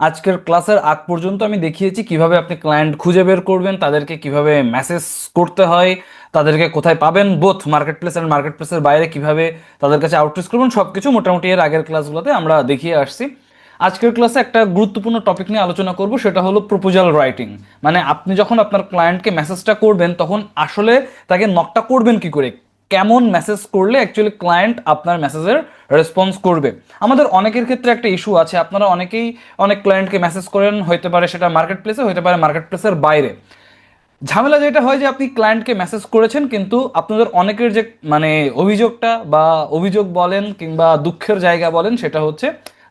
আজকের ক্লাসের আগ পর্যন্ত আমি দেখিয়েছি কীভাবে আপনি ক্লায়েন্ট খুঁজে বের করবেন, তাদেরকে কীভাবে মেসেজ করতে হয়, তাদেরকে কোথায় পাবেন both market place and market প্লেসের বাইরে কীভাবে তাদের কাছে আউটরিচ করবেন সব কিছু মোটামুটি এর আগের ক্লাসগুলোতে আমরা দেখিয়ে আসছি। আজকের ক্লাসে একটা গুরুত্বপূর্ণ টপিক নিয়ে আলোচনা করব, সেটা হলো প্রপোজাল রাইটিং মানে আপনি যখন আপনার ক্লায়েন্টকে মেসেজটা করবেন, তখন আসলে তাকে নকটা করবেন কি করে? কেমন মেসেজ করলে অ্যাকচুয়ালি ক্লায়েন্ট আপনার মেসেজের রেসপন্স করবে? আমাদের অনেকের ক্ষেত্রে একটা ইস্যু আছে। আপনারা অনেকেই অনেক ক্লায়েন্টকে মেসেজ করেন হতে পারে সেটা মার্কেট প্লেসে হতে পারে মার্কেট প্লেসের বাইরে। ঝামেলা যেটা হয় যে, আপনি ক্লায়েন্টকে মেসেজ করেছেন, কিন্তু আপনাদের অনেকের যে মানে অভিযোগটা বা অভিযোগ বলেন কিংবা দুঃখের জায়গা বলেন, সেটা হচ্ছে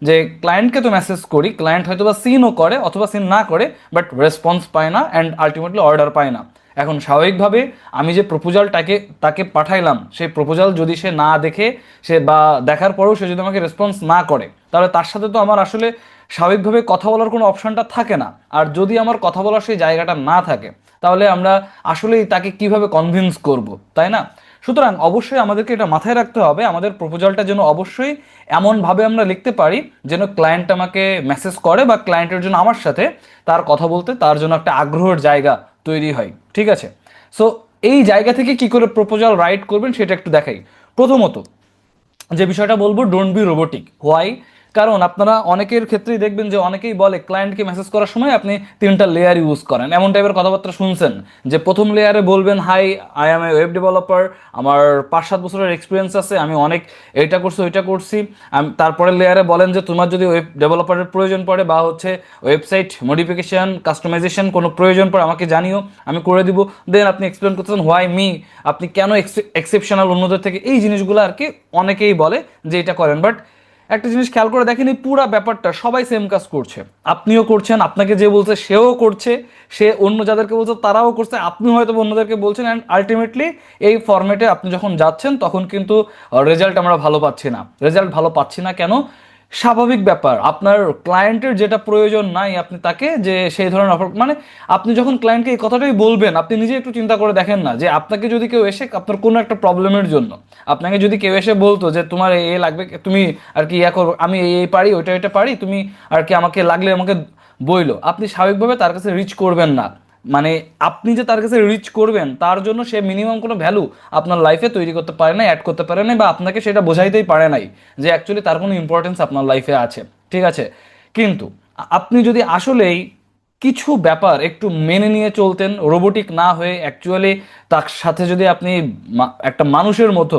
যে ক্লায়েন্টকে তো মেসেজ করি ক্লায়েন্ট হয়তো বা সিনও করে অথবা সিন না করে বাট রেসপন্স পায় না অ্যান্ড আলটিমেটলি অর্ডার পায় না। এখন স্বাভাবিকভাবে আমি যে প্রপোজালটাকে তাকে পাঠাইলাম, সেই প্রপোজাল যদি সে না দেখে, সে বা দেখার পরেও সে যদি আমাকে রেসপন্স না করে, তাহলে তার সাথে তো আমার আসলে স্বাভাবিকভাবে কথা বলার কোনো অপশনটা থাকে না। আর যদি আমার কথা বলার সেই জায়গাটা না থাকে, তাহলে আমরা আসলেই তাকে কীভাবে কনভিন্স করব, তাই না? সুতরাং অবশ্যই আমাদেরকে এটা মাথায় রাখতে হবে, আমাদের প্রপোজালটা যেন অবশ্যই এমনভাবে আমরা লিখতে পারি, যেন ক্লায়েন্ট আমাকে মেসেজ করে বা ক্লায়েন্টের জন্য আমার সাথে তার কথা বলতে, তার জন্য একটা আগ্রহের জায়গা তৈরি হয়, ঠিক আছে? সো এই জায়গা থেকে কি করে প্রপোজাল রাইট করবেন সেটা একটু দেখাই। প্রথমত, যে বিষয়টা বলব ডোন্ট বি রোবোটিক হোয়াই কারণ আপনারা অনেকের ক্ষেত্রেই দেখবেন যে অনেকেই বলে ক্লায়েন্টকে মেসেজ করার সময় আপনি তিনটা লেয়ার ইউজ করেন। এমন টাইপের কথাবার্তা শুনছেন যে প্রথম লেয়ারে বলবেন hi I'm a web developer আমার পাঁচ সাত বছরের এক্সপিরিয়েন্স আছে, আমি অনেক এটা করছি, ওইটা করছি। আমি, তারপরের লেয়ারে বলেন যে, তোমার যদি ওয়েব ডেভেলপারের প্রয়োজন পড়ে বা হচ্ছে ওয়েবসাইট মডিফিকেশন কাস্টমাইজেশন কোনো প্রয়োজন পড়ে, আমাকে জানিও, আমি করে দিব। দেন আপনি এক্সপ্লেন করতেছেন হোয়াই মি আপনি কেন এক্সেপশনাল অন্যদের থেকে? এই জিনিসগুলো আর কি অনেকেই বলে যে, এটা করেন। বাট একটা জিনিস খেয়াল করে দেখেন এই পুরো ব্যাপারটা, সবাই সেম কাজ করছে। আপনিও করছেন, আপনাকে যে বলছে সেও করছে, সে অন্য যাদেরকে বলছে তারাও করছে, আপনি হয়তো অন্যদেরকে বলছেন অ্যান্ড আলটিমেটলি এই ফর্মেটে আপনি যখন যাচ্ছেন, তখন কিন্তু রেজাল্ট আমরা ভালো পাচ্ছি না। রেজাল্ট ভালো পাচ্ছি না কেন? স্বাভাবিক ব্যাপার। আপনার ক্লায়েন্টের যেটা প্রয়োজন নাই, আপনি তাকে যে সেই ধরনের অফার মানে আপনি যখন ক্লায়েন্টকে এই কথাটাই বলবেন, আপনি নিজে একটু চিন্তা করে দেখেন না যে আপনাকে যদি কেউ এসে, আপনার কোনো একটা প্রবলেমের জন্য, আপনাকে যদি কেউ এসে বলতো যে তোমার এ লাগবে, তুমি আর কি ইয়া করো, আমি এই এই পারি, ওইটা এটা পারি, তুমি আর কি আমাকে লাগলে আমাকে বইলো, আপনি স্বাভাবিকভাবে তার কাছে রিচ করবেন না। মানে আপনি যে তার কাছে রিচ করবেন, তার জন্য সে মিনিমাম কোনো ভ্যালু আপনার লাইফে তৈরি করতে পারে না অ্যাড করতে পারে না বা আপনাকে সেটা বোঝাইতেই পারে নাই যে অ্যাকচুয়ালি তার কোনো ইম্পর্টেন্স আপনার লাইফে আছে। ঠিক আছে? কিন্তু আপনি যদি আসলেই কিছু ব্যাপার একটু মেনে নিয়ে চলতেন রোবোটিক না হয়ে অ্যাকচুয়ালি তার সাথে যদি আপনি একটা মানুষের মতো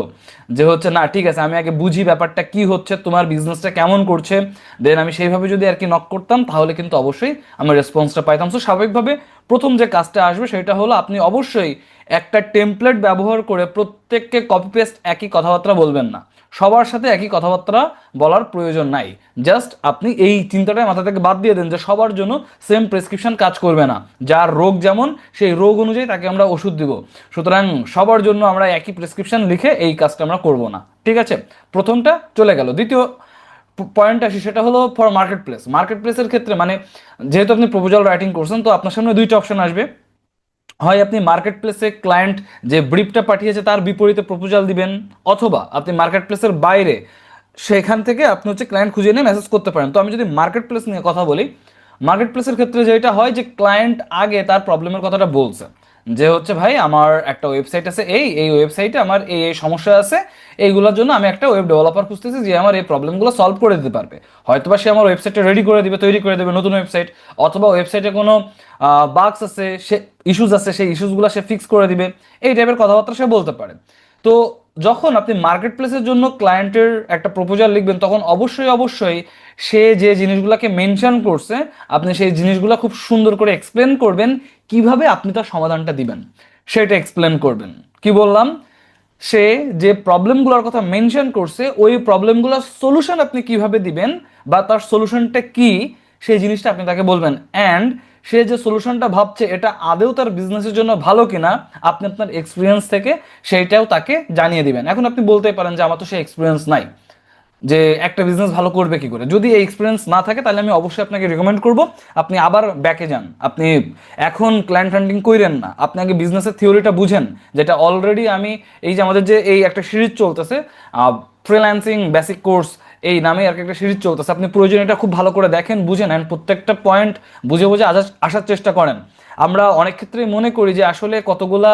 যে হচ্ছে, না, ঠিক আছে, আমি আগে বুঝি ব্যাপারটা কি হচ্ছে, তোমার বিজনেসটা কেমন করছে দেন আমি সেইভাবে যদি আর কি নক করতাম, তাহলে কিন্তু অবশ্যই আমি রেসপন্সটা পাইতাম। সো স্বাভাবিকভাবে প্রথম যে কাজটা আসবে সেটা হলো আপনি অবশ্যই একটা টেমপ্লেট ব্যবহার করে প্রত্যেককে কপি পেস্ট একই কথাবার্তা বলবেন না। সবার সাথে একই কথাবার্তা বলার প্রয়োজন নাই। জাস্ট আপনি এই চিন্তাটা মাথা থেকে বাদ দিয়ে দেন যে সবার জন্য সেম প্রেসক্রিপশন কাজ করবে না। যার রোগ যেমন, সেই রোগ অনুযায়ী তাকে আমরা ওষুধ দিব। সুতরাং সবার জন্য আমরা একই প্রেসক্রিপশন লিখে এই কাজটা আমরা করব না। ঠিক আছে? প্রথমটা চলে গেল। দ্বিতীয় পয়েন্ট আসি সেটা হলো ফর মার্কেট প্লেস মার্কেট প্লেসের ক্ষেত্রে মানে যেহেতু আপনি প্রপোজাল রাইটিং করছেন, তো আপনার সামনে দুইটা অপশন আসবে। হয় আপনি মার্কেট প্লেসে ক্লায়েন্ট যে ব্রিফটা পাঠিয়েছে তার বিপরীতে প্রপোজাল দিবেন, অথবা আপনি মার্কেট প্লেসের বাইরে সেখান থেকে আপনি হচ্ছে ক্লায়েন্ট খুঁজে নিয়ে মেসেজ করতে পারেন। তো আমি যদি মার্কেট প্লেস নিয়ে কথা বলি মার্কেট প্লেসের ক্ষেত্রে যেটা হয় যে ক্লায়েন্ট আগে তার প্রবলেমের কথাটা বলছে। যে হচ্ছে ভাই, আমার একটা ওয়েবসাইট আছে, এই এই ওয়েবসাইটে আমার এই এই সমস্যা আছে, এইগুলোর জন্য আমি একটা ওয়েব ডেভেলপার খুঁজতেছি যে আমার এই প্রবলেমগুলো সলভ করে দিতে পারবে। হয়তোবা সে আমার ওয়েবসাইটটা রেডি করে দেবে, তৈরি করে দেবে, নতুন ওয়েবসাইট অথবা ওয়েবসাইটে কোনো বাগস আছে, সে ইস্যুস আছে, সেই ইস্যুসগুলো সে ফিক্স করে দিবে, এই টাইপের কথাবার্তা সে বলতে পারে। তো যখন আপনি মার্কেট প্লেসের জন্য ক্লায়েন্টের একটা প্রপোজাল লিখবেন, তখন অবশ্যই অবশ্যই সে যে জিনিসগুলোকে মেনশন করছে, আপনি সেই জিনিসগুলো খুব সুন্দর করে এক্সপ্লেন করবেন কীভাবে আপনি তার সমাধানটা দিবেন, সেটা এক্সপ্লেন করবেন। কি বললাম? সে যে প্রবলেমগুলোর কথা মেনশন করছে, ওই প্রবলেমগুলোর সলিউশন আপনি কীভাবে দিবেন বা তার সলিউশনটা কি, সেই জিনিসটা আপনি তাকে বলবেন। অ্যান্ড সে যে সলিউশনটা ভাবছে, এটা আদেও তার বিজনেসের জন্য ভালো কিনা, আপনি আপনার এক্সপিরিয়েন্স থেকে সেইটাও তাকে জানিয়ে দিবেন। এখন আপনি বলতেই পারেন যে আমার তো সেই এক্সপিরিয়েন্স নাই। যে একটা বিজনেস ভালো করবে কি করে? যদি এই এক্সপিরিয়েন্স না থাকে, তাহলে আমি অবশ্যই আপনাকে রেকমেন্ড করব। আপনি আবার ব্যাকে যান। আপনি এখন ক্লায়েন্ট হান্টিং কইরেন না। আপনি আগে বিজনেসের থিওরিটা বুঝেন, যেটা অলরেডি আমি এই যে আমাদের যে এই একটা সিরিজ চলতেছে ফ্রিল্যান্সিং বেসিক কোর্স এই নামে আর একটা সিরিজ চলতেছে। আপনি প্রয়োজন এটা খুব ভালো করে দেখেন বুঝেন নেন, প্রত্যেকটা পয়েন্ট বুঝে বুঝে আসার চেষ্টা করেন। আমরা অনেক ক্ষেত্রেই মনে করি যে আসলে কতগুলা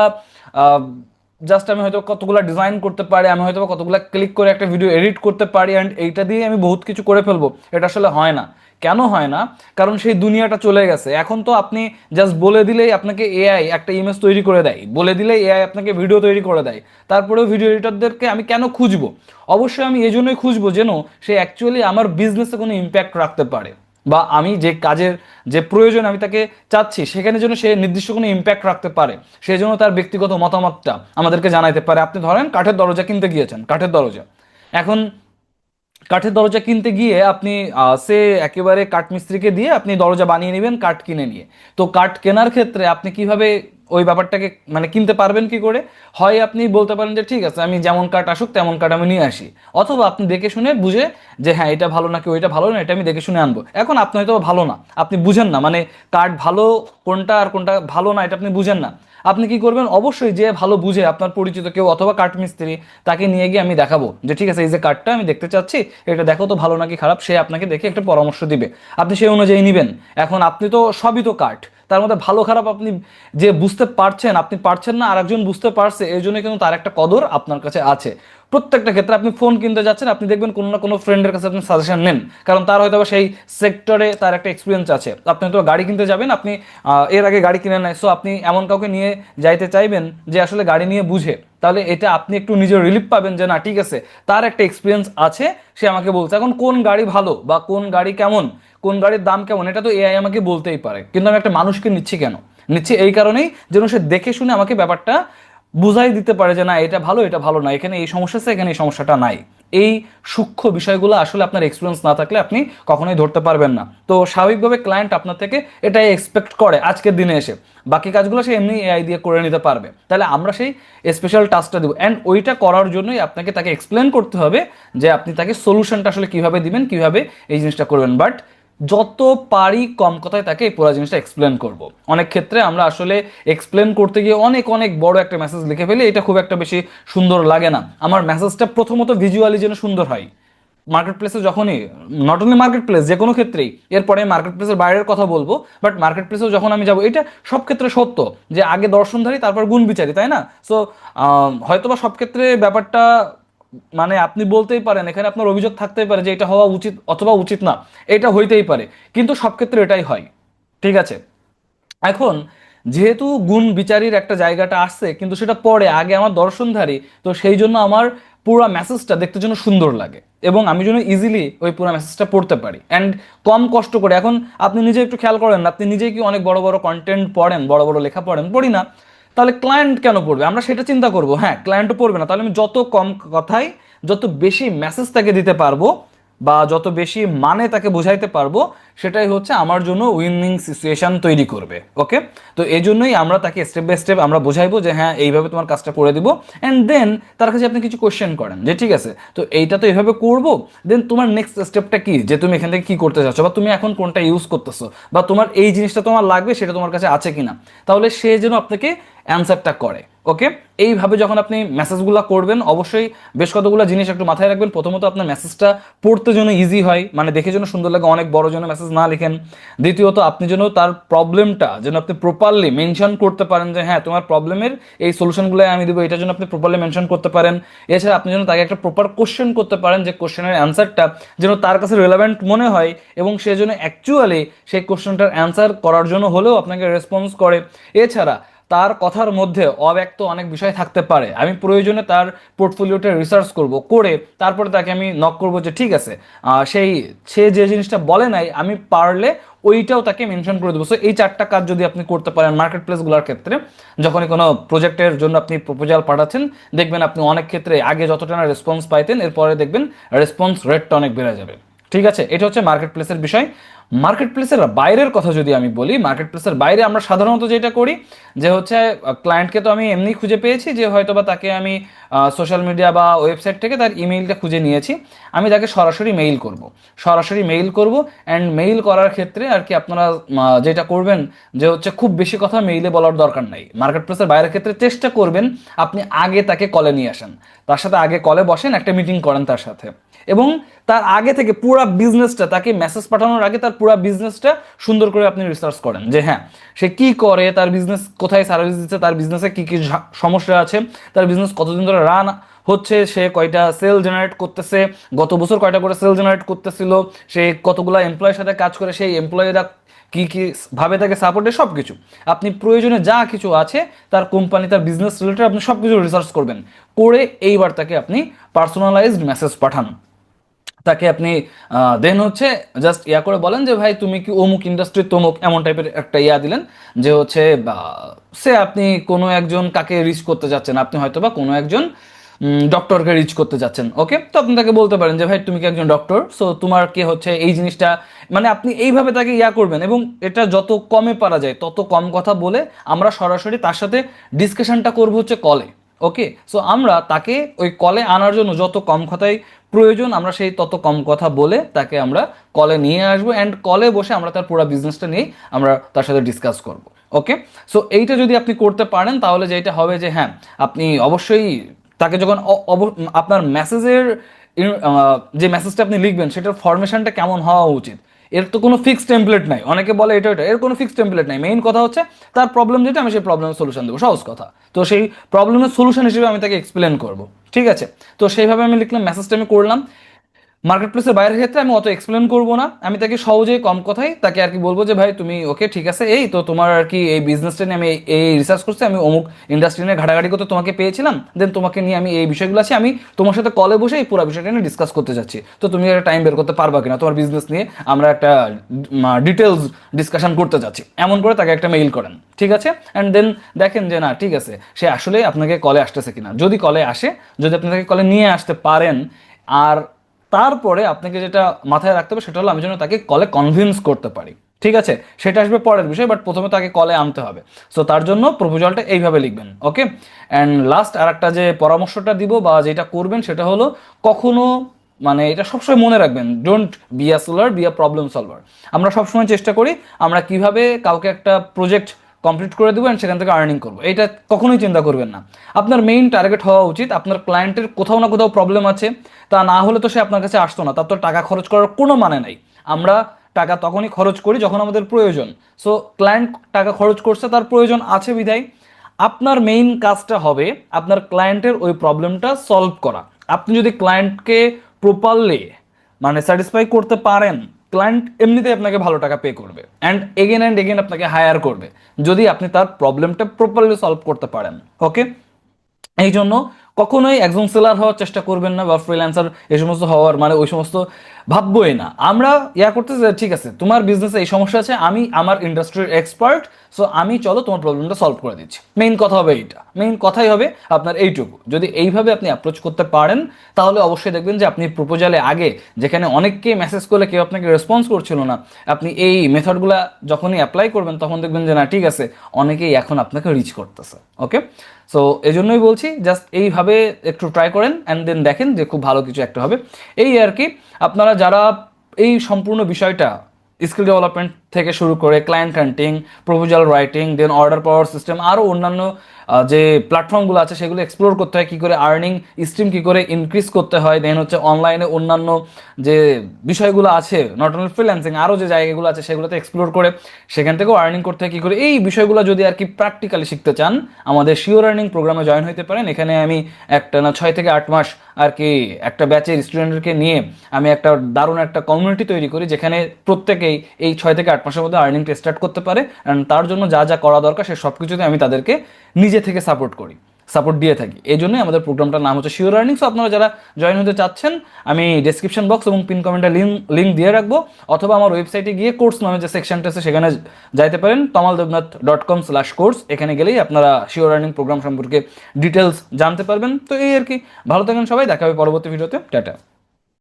জাস্ট আমি হয়তো কতগুলো ডিজাইন করতে পারি, আমি হয়তো কতগুলা ক্লিক করে একটা ভিডিও এডিট করতে পারি অ্যান্ড এইটা দিয়ে আমি বহুত কিছু করে ফেলব। এটা আসলে হয় না। কেন হয় না? কারণ সেই দুনিয়াটা চলে গেছে। এখন তো আপনি জাস্ট বলে দিলেই আপনাকে এআই একটা ইমেজ তৈরি করে দেয়। বলে দিলেই এআই আপনাকে ভিডিও তৈরি করে দেয়। তারপরেও ভিডিও এডিটরদেরকে আমি কেন খুঁজবো? অবশ্যই আমি এই জন্যই খুঁজবো যেন সে অ্যাকচুয়ালি আমার বিজনেসে কোনো ইম্প্যাক্ট রাখতে পারে। বা আমি যে কাজের যে প্রয়োজন আমি তাকে চাচ্ছি, সেখানে জন্য সে নির্দিষ্ট কোনো ইম্প্যাক্ট রাখতে পারে সেই জন্য তার ব্যক্তিগত মতামতটা আমাদেরকে জানাইতে পারে। আপনি ধরেন কাঠের দরজা কিনতে গিয়েছেন, কাঠের দরজা। এখন কাঠের দরজা কিনতে গিয়ে আপনি সে একেবারে কাঠমিস্ত্রিকে দিয়ে আপনি দরজা বানিয়ে নেবেন, কাঠ কিনে নিয়ে। তো কাঠ কেনার ক্ষেত্রে আপনি কীভাবে ওই ব্যাপারটাকে মানে কিনতে পারবেন কি করে? হয় আপনি বলতে পারেন যে, ঠিক আছে, আমি যেমন কাঠ আসুক, তেমন কাঠ আমি নিয়ে আসি। অথবা আপনি দেখে শুনে বুঝে যে হ্যাঁ এটা ভালো নাকি ওইটা ভালো না, এটা আমি দেখে শুনে আনব। এখন আপনি হয়তো ভালো না, আপনি বুঝেন না মানে কাঠ ভালো কোনটা আর কোনটা ভালো না, এটা আপনি বুঝেন না। আপনি কি করবেন? অবশ্যই যে ভালো বুঝে আপনার পরিচিত কেউ অথবা কাঠ মিস্ত্রি, তাকে নিয়ে গিয়ে আমি দেখাবো যে, ঠিক আছে, এই যে কাঠটা আমি দেখতে চাচ্ছি, এটা দেখো তো ভালো নাকি খারাপ, সে আপনাকে দেখে একটা পরামর্শ দিবে। আপনি সেই অনুযায়ী নেবেন। এখন আপনি তো সবই তো কাঠ তার মধ্যে ভালো খারাপ আপনি যে বুঝতে পারছেন, আপনি পারছেন না আর একজন বুঝতে পারছে এই জন্য কিন্তু তার একটা কদর আপনার কাছে আছে। প্রত্যেকটা ক্ষেত্রে আপনি ফোন কিনতে যাচ্ছেন, আপনি দেখবেন কোনো না কোনো ফ্রেন্ডের কাছে আপনি সাজেশন নেন। কারণ তার হয়তো সেই সেক্টরে তার একটা এক্সপিরিয়েন্স আছে। আপনি হয়তো গাড়ি কিনতে যাবেন, আপনি এর আগে গাড়ি কিনে নেয়। সো আপনি এমন কাউকে নিয়ে যাইতে চাইবেন যে আসলে গাড়ি নিয়ে বুঝে। তাহলে এটা আপনি একটু নিজের রিলিফ পাবেন যে, না, ঠিক আছে, তার একটা এক্সপিরিয়েন্স আছে, সে আমাকে বলছে, এখন কোন গাড়ি ভালো বা কোন গাড়ি কেমন? কোন গাড়ির দাম কেমন, এটা তো এআই আমাকে বলতেই পারে। কিন্তু আমি একটা মানুষকে নিচ্ছি কেন? নিচ্ছি এই কারণেই যেন সে দেখে শুনে আমাকে ব্যাপারটা বুঝাই দিতে পারে যে, না, এটা ভালো এটা ভালো না। এখানে এই সমস্যা আছে, এখানে এই সমস্যাটা নাই। এই সূক্ষ্ম বিষয়গুলো আসলে আপনার এক্সপিরিয়েন্স না থাকলে আপনি কখনোই ধরতে পারবেন না। তো স্বাভাবিকভাবে ক্লায়েন্ট আপনার থেকে এটাই এক্সপেক্ট করে আজকের দিনে এসে। বাকি কাজগুলো সে এমনি এআই দিয়ে করে নিতে পারবে। তাহলে আমরা সেই স্পেশাল টাস্কটা দেবো। অ্যান্ড ওইটা করার জন্যই আপনাকে তাকে এক্সপ্লেন করতে হবে যে, আপনি তাকে সলিউশনটা আসলে কীভাবে দিবেন, কীভাবে এই জিনিসটা করবেন। বাট যত পারি কম কথায় তাকে এই পুরো জিনিসটা এক্সপ্লেন করব। অনেক ক্ষেত্রে আমরা আসলে এক্সপ্লেন করতে গিয়ে অনেক অনেক বড় একটা মেসেজ লিখে ফেলি, এটা খুব একটা বেশি সুন্দর লাগে না। আমার মেসেজটা প্রথমত ভিজুয়ালি যেন সুন্দর হয়। মার্কেট প্লেসে যখনই নট অনলি মার্কেট প্লেস যে কোনো ক্ষেত্রেই, এরপরে মার্কেট প্লেসের বাইরের কথা বলব বাট মার্কেট প্লেসেও যখন আমি যাব, এটা সব ক্ষেত্রে সত্য যে আগে দর্শনধারী, তারপর গুণ বিচারি তাই না? সো হয়তো বা সব ক্ষেত্রে ব্যাপারটা মানে আপনি বলতেই পারেন, এখানে আপনার অভিযোগ থাকতেই পারে যে এটা হওয়া উচিত অথবা উচিত না। এটা হইতেই পারে, কিন্তু সব ক্ষেত্রে এটাই হয়। ঠিক আছে? এখন, যেহেতু গুণ বিচারীর একটা জায়গাটা আসছে, কিন্তু সেটা পরে, আগে আমার দর্শনধারী, তো সেই জন্য আমার পুরো মেসেজটা দেখতে জন্য সুন্দর লাগে এবং আমি যেন ইজিলি ওই পুরো মেসেজটা পড়তে পারি। অ্যান্ড কম কষ্ট করে, এখন আপনি নিজে একটু খেয়াল করেন, আপনি নিজেই কি অনেক বড় বড় কন্টেন্ট পড়েন, বড় বড় লেখা পড়েন? পড়ি না। তাহলে ক্লায়েন্ট কেন পড়বে? আমরা সেটা চিন্তা করব। হ্যাঁ ক্লায়েন্টও পড়বে না। তাহলে আমি যত কম কথায়, যত বেশি মেসেজ তাকে দিতে পারব বা যত বেশি মানে তাকে বোঝাইতে পারব, সেটাই হচ্ছে আমার জন্য উইনিং সিচুয়েশন তৈরি করবে। ওকে তো এই জন্যই আমরা তাকে স্টেপ বাই স্টেপ আমরা বোঝাইবো যে হ্যাঁ এইভাবে তোমার কাজটা করে দিব। অ্যান্ড দেন তার কাছে আপনি কিছু কোয়েশ্চেন করেন যে, ঠিক আছে, তো এইটা তো এইভাবে করব? দেন তোমার নেক্সট স্টেপটা কি? যে তুমি এখান থেকে কি করতে চাচ্ছ? বা তুমি এখন কোনটা ইউজ করতেছো? বা তোমার এই জিনিসটা তোমার লাগবে, সেটা তোমার কাছে আছে কিনা? তাহলে সে যেন আপনাকে অ্যান্সারটা করে ওকে এইভাবে যখন আপনি মেসেজগুলো করবেন, অবশ্যই বেশ কতগুলো জিনিস একটু মাথায় রাখবেন। প্রথমত আপনার মেসেজটা পড়তে যেন ইজি হয় মানে দেখে যেন সুন্দর লাগে, অনেক বড় যেন মেসেজ না লিখেন। দ্বিতীয়ত, আপনি যেন তার প্রবলেমটা যেন আপনি প্রপারলি মেনশন করতে পারেন যে হ্যাঁ তোমার প্রবলেমের এই সলিউশনগুলো আমি দেবো এটার জন্য আপনি প্রপারলি মেনশন করতে পারেন। এছাড়া আপনি যেন তাকে একটা প্রপার কোশ্চেন করতে পারেন, যে কোশ্চেনের অ্যান্সারটা যেন তার কাছে রিলেভেন্ট মনে হয় এবং সে যেন অ্যাকচুয়ালি সেই কোশ্চেনটার অ্যান্সার করার জন্য হলেও আপনাকে রেসপন্স করে। এছাড়া তার কথার মধ্যে অব্যক্ত অনেক বিষয় থাকতে পারে। আমি প্রয়োজনে তার পোর্টফোলিওটা রিসার্চ করব, করে তারপরে তাকে আমি নক করব যে ঠিক আছে সেই, সে যে জিনিসটা বলে নাই, আমি পারলে ওইটাও তাকে মেনশন করে দেবো। সো এই চারটা কাজ যদি আপনি করতে পারেন মার্কেট প্লেসগুলোর ক্ষেত্রে, যখনই কোনো প্রজেক্টের জন্য আপনি প্রপোজাল পাঠাচ্ছেন, দেখবেন আপনি অনেক ক্ষেত্রে আগে যতটা না রেসপন্স পাইতেন, এরপরে দেখবেন রেসপন্স রেটটা অনেক বেড়ে যাবে। ঠিক আছে? এটা হচ্ছে মার্কেট প্লেসের বিষয়। মার্কেট প্লেসের বাইরের কথা যদি আমি বলি মার্কেট প্লেসের বাইরে আমরা সাধারণত যেটা করি, যে হচ্ছে ক্লায়েন্টকে তো আমি এমনি খুঁজে পেয়েছি যে হয়তো বা তাকে আমি সোশ্যাল মিডিয়া বা ওয়েবসাইট থেকে তার ইমেইলটা খুঁজে নিয়েছি। আমি তাকে সরাসরি মেইল করব। সরাসরি মেইল করব অ্যান্ড মেইল করার ক্ষেত্রে আর কি আপনারা যেটা করবেন, যে হচ্ছে খুব বেশি কথা মেইলে বলার দরকার নাই। মার্কেট প্লেসের বাইরের ক্ষেত্রে চেষ্টা করবেন আপনি আগে তাকে কলে নিয়ে আসেন। তার সাথে আগে কলে বসেন, একটা মিটিং করেন তার সাথে। এবং তার আগে থেকে পুরো বিজনেসটা তাকে মেসেজ পাঠানোর আগে তার পুরো বিজনেসটা সুন্দর করে আপনি রিসার্চ করেন যে হ্যাঁ সে কি করে, তার বিজনেস কোথায় সার্ভিস দিচ্ছে, তার বিজনেসে কি কি সমস্যা আছে, তার বিজনেস কতদিন ধরে রান হচ্ছে, সে কয়টা সেল জেনারেট করতেছে, গত বছর কয়টা করে সেল জেনারেট করতেছিল, সে কতগুলো এমপ্লয়ের সাথে কাজ করে, সেই এমপ্লয়িরা কি কি ভাবে তাকে সাপোর্টে সব কিছু আপনি প্রয়োজনে যা কিছু আছে, তার কোম্পানি তার বিজনেস রিলেটেড আপনি সব কিছু রিসার্চ করবেন, করে এইবার তাকে আপনি পার্সোনালাইজড মেসেজ পাঠান। তাকে আপনি দেন হচ্ছে জাস্ট ইয়া করে বলেন যে, ভাই, তুমি কি অমুক ইন্ডাস্ট্রি তমুক? এমন টাইপের একটা ইয়া দিলেন যে হচ্ছে সে আপনি কোনো একজন কাকে রিচ করতে যাচ্ছেন, আপনি হয়তো বা কোনো একজন ডক্টরকে রিচ করতে যাচ্ছেন ওকে তো আপনি তাকে বলতে পারেন যে, ভাই, তুমি কি একজন ডক্টর সো তোমার কি হচ্ছে এই জিনিসটা মানে আপনি এইভাবে তাকে ইয়া করবেন এবং এটা যত কমে পারা যায়, তত কম কথা বলে আমরা সরাসরি তার সাথে ডিসকাশনটা করব হচ্ছে কলে ওকে সো আমরা তাকে ওই কলে আনার জন্য যত কম কথাই প্রয়োজন, আমরা সেই তত কম কথা বলে তাকে আমরা কলে নিয়ে আসব অ্যান্ড কলে বসে আমরা তার পুরো বিজনেসটা নিয়ে আমরা তার সাথে ডিসকাস করব। ওকে সো এইটা যদি আপনি করতে পারেন, তাহলে যেটা হবে যে হ্যাঁ আপনি অবশ্যই তাকে যখন আপনার মেসেজের যে মেসেজটা আপনি লিখবেন, সেটার ফরমেশনটা কেমন হওয়া উচিত? এর তো কোনো ফিক্স টেমপ্লেট নাই। অনেকে বলে এটা এটা, এর কোনো ফিক্স টেমপ্লেট নাই। মেইন কথা হচ্ছে, তার প্রবলেম যেটা, আমি সেই প্রবলেমের সলিউশন দেবো। সহজ কথা। তো সেই প্রবলেমের সলিউশন হিসেবে আমি তাকে এক্সপ্লেন করব। ঠিক আছে? তো সেইভাবে আমি লিখলাম মেসেজটা আমি করলাম। মার্কেট প্লেসের বাইরের ক্ষেত্রে আমি অত এক্সপ্লেন করব না। আমি তাকে সহজেই কম কথাই তাকে আর কি বলব যে, ভাই, তুমি, ওকে ঠিক আছে? এই তো তোমার আর কি এই বিজনেসটা নিয়ে আমি এই- এই রিসার্চ করছি। আমি অমুক ইন্ডাস্ট্রি নিয়ে ঘাটাঘাটি করতে তোমাকে পেয়েছিলাম। দেন তোমাকে নিয়ে আমি এই বিষয়গুলো আছে। আমি তোমার সাথে কলে বসে এই পুরো বিষয়টা নিয়ে ডিসকাস করতে যাচ্ছি। তো তুমি একটা টাইম বের করতে পারবা কিনা? তোমার বিজনেস নিয়ে আমরা একটা ডিটেলস ডিসকাশন করতে যাচ্ছি। এমন করে তাকে একটা মেইল করেন। ঠিক আছে? অ্যান্ড দেন দেখেন যে, না, ঠিক আছে। সে আসলে আপনাকে কলে আসতেছে কিনা? যদি কলে আসে, যদি আপনি তাকে কলে নিয়ে আসতে পারেন, আর তারপরে আপনাকে যেটা মাথায় রাখতে হবে সেটা হলো আমি যেন তাকে কলে কনভিন্স করতে পারি। ঠিক আছে? সেটা আসবে পরের বিষয় বাট প্রথমে তাকে কলে আনতে হবে। সো তার জন্য প্রপোজালটা এইভাবে লিখবেন ওকে অ্যান্ড লাস্ট আর একটা যে পরামর্শটা দিব বা যেটা করবেন সেটা হলো কখনো মানে এটা সবসময় মনে রাখবেন don't be a solar be a problem solver আমরা সবসময় চেষ্টা করি আমরা কীভাবে কাউকে একটা প্রজেক্ট কমপ্লিট করে দেবো সেখান থেকে আর্নিং করব। এটা কখনোই চিন্তা করবেন না। আপনার মেইন টার্গেট হওয়া উচিত, আপনার ক্লায়েন্টের কোথাও না কোথাও প্রবলেম আছে, তা না হলে তো সে আপনার কাছে আসতো না, তার তো টাকা খরচ করার কোনো মানে নাই। আমরা টাকা তখনই খরচ করি যখন আমাদের প্রয়োজন। সো ক্লায়েন্ট টাকা খরচ করছে, তার প্রয়োজন আছে বিধায় আপনার মেইন কাজটা হবে আপনার ক্লায়েন্টের ওই প্রবলেমটা সলভ করা। আপনি যদি ক্লায়েন্টকে প্রপারলি মানে স্যাটিসফাই করতে পারেন ক্লায়েন্ট এমনিতেই আপনাকে ভালো টাকা পে করবে। অ্যান্ড এগেন অ্যান্ড এগেন আপনাকে হায়ার করবে। যদি আপনি তার প্রবলেমটা প্রপারলি সলভ করতে পারেন ওকে এই জন্য কখনোই একজন সেলার হওয়ার চেষ্টা করবেন না বা ফ্রিল্যান্সার এই সমস্ত হওয়ার মানে ওই সমস্ত ভাববোই না। আমরা ইয়া করতে ঠিক আছে, তোমার বিজনেসে এই সমস্যা আছে, আমি আমার ইন্ডাস্ট্রির এক্সপার্ট সো আমি, চলো, তোমার প্রবলেমটা সলভ করে দিচ্ছি। মেইন কথা হবে এইটা। মেইন কথাই হবে আপনার এইটুকু। যদি এইভাবে আপনি অ্যাপ্রোচ করতে পারেন, তাহলে অবশ্যই দেখবেন যে, আপনি প্রপোজালে আগে যেখানে অনেককে মেসেজ করলে কেউ আপনাকে রেসপন্স করছিল না, আপনি এই মেথডগুলো যখনই অ্যাপ্লাই করবেন, তখন দেখবেন যে, না, ঠিক আছে, অনেকেই এখন আপনাকে রিচ করতেছে। ওকে সো এই জন্যই বলছি জাস্ট এইভাবে একটু ট্রাই করেন অ্যান্ড দেন দেখেন যে, খুব ভালো কিছু একটা হবে। এই আর কি, আপনারা যারা এই সম্পূর্ণ বিষয়টা স্কিল ডেভেলপমেন্ট থেকে শুরু করে client hunting proposal writing then order পাওয়ার সিস্টেম আরও অন্যান্য যে প্ল্যাটফর্মগুলো আছে সেগুলো এক্সপ্লোর করতে হয়, কী করে আর্নিং স্ট্রিম কী করে ইনক্রিজ করতে হয় দেন হচ্ছে অনলাইনে অন্যান্য যে বিষয়গুলো আছে নট অনলি ফ্রিল্যান্সিং আরও যে জায়গাগুলো আছে সেগুলোতে এক্সপ্লোর করে সেখান থেকেও আর্নিং করতে হয়, কী করে এই বিষয়গুলো যদি আর কি প্র্যাকটিক্যালি শিখতে চান, আমাদের শিওর আর্নিং প্রোগ্রামে জয়েন হতে পারেন। এখানে আমি একটা না ছয় থেকে আট মাস আর কি একটা ব্যাচের স্টুডেন্টকে নিয়ে আমি একটা দারুণ একটা কমিউনিটি তৈরি করি, যেখানে প্রত্যেকেই এই ছয় থেকে আট মাসের মধ্যে আর্নিংটা স্টার্ট করতে পারে অ্যান্ড তার জন্য যা যা করা দরকার সে সব কিছুতে আমি তাদেরকে নিজে থেকে সাপোর্ট করি সাপোর্ট দিয়ে থাকি। এই জন্যই আমাদের প্রোগ্রামটার নাম হচ্ছে শিওর আর্নিংস আপনারা যারা জয়েন হতে চাচ্ছেন, আমি ডেসক্রিপশন বক্স এবং পিন কমেন্টে লিঙ্ক লিঙ্ক দিয়ে রাখব। অথবা আমার ওয়েবসাইটে গিয়ে কোর্স নামে যে সেকশনটা আছে, সেখানে যাইতে পারেন Tamal Debnath dot com slash course এখানে গেলেই আপনারা শিওর আর্নিং প্রোগ্রাম সম্পর্কে ডিটেলস জানতে পারবেন। তো এই আর কি। ভালো থাকেন সবাই, দেখা হবে পরবর্তী ভিডিওতে টাটা।